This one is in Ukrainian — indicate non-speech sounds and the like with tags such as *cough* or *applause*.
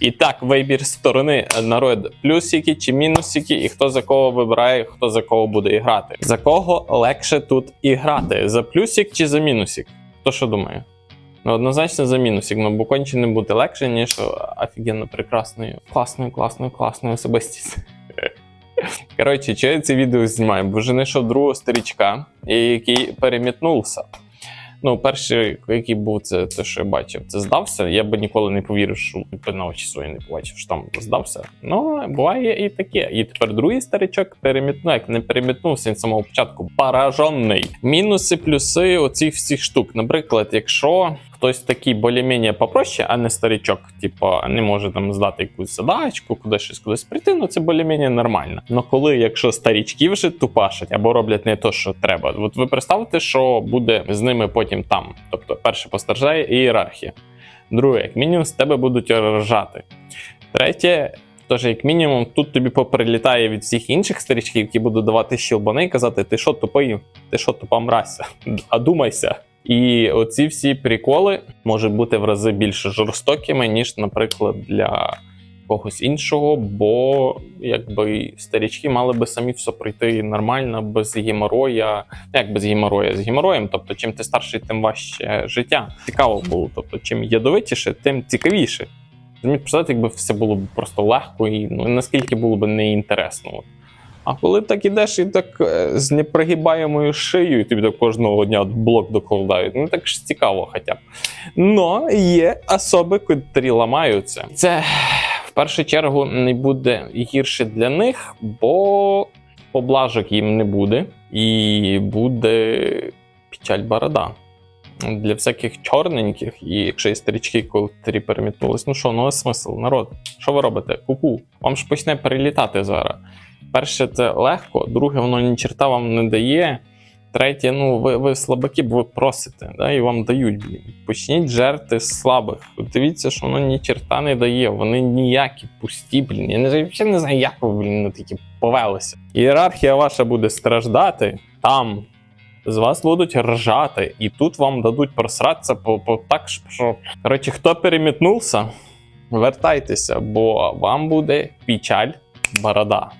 І так, вибір сторони народ плюсики чи мінусики, і хто за кого вибирає, хто за кого буде грати. За кого легше тут і грати? За плюсик чи за мінусик? Хто що думає? Ну, однозначно за мінусик, ну бо конче не бути легше, ніж офігенно прекрасною, класною, класною, класною особистістю. *laughs* Коротше, чого я це відео знімаю? Бо вже знайшов другого старічка, який перемітнувся. Ну, перший, який був, це те, що я бачив, це здався. Я би ніколи не повірив, що на очі свої не побачив, що там здався. Ну, буває і таке. І тепер другий старичок перемітнув, як не перемітнувся він з самого початку. Поражений. Мінуси, плюси оцих всіх штук. Наприклад, якщо хтось такий більш-менш попроще, а не старичок, типу, не може там здати якусь задачку, кудись щось кудись прийти, ну це більш-менш нормально. Но коли, якщо старічки вже тупашать або роблять не то, що треба, от ви представте, що буде з ними потім там. Тобто, перше постраждає ієрархія. Друге, як мінімум, з тебе будуть ржати. Третє, Тож, як мінімум, тут тобі поприлітає від всіх інших старичків, які будуть давати щелбани і казати: ти що тупий, ти що тупа мразь, а думайся. І оці всі приколи можуть бути в рази більш жорстокими, ніж, наприклад, для когось іншого, бо якби старічки мали би самі все пройти нормально, без геморроя. Ну, Як без геморроя? З геморроєм, тобто, чим ти старший, тим важче життя. Цікаво було. Тобто, чим ядовитіше, тим цікавіше. Зміть представити, якби все було б просто легко і ну, наскільки було б неінтересно. А коли так ідеш і так е, з непригибаємою шиєю, і тобі так кожного дня блок докладають, ну так ж цікаво хоча б. Но є особи, котрі ламаються. Це в першу чергу не буде гірше для них, бо поблажок їм не буде, і буде печаль борода. Для всяких чорненьких, і якщо є старічки, котрі перемітнулись, ну що, ну смисл, народ, що ви робите? Ку-ку, вам ж почне перелітати зараз. Перше, це легко, друге, воно ні черта вам не дає. Третє, ну ви, ви слабаки, бо ви просите, да, і вам дають. Блін. Почніть жерти слабих. Дивіться, що воно ні черта не дає. Вони ніякі, пусті, блін. Я не, взагалі не знаю, як ви, блін, на такі повелися. Ієрархія ваша буде страждати там. З вас будуть ржати, і тут вам дадуть просратися по, по так, що. Коротше, хто перемітнувся, вертайтеся, бо вам буде печаль борода.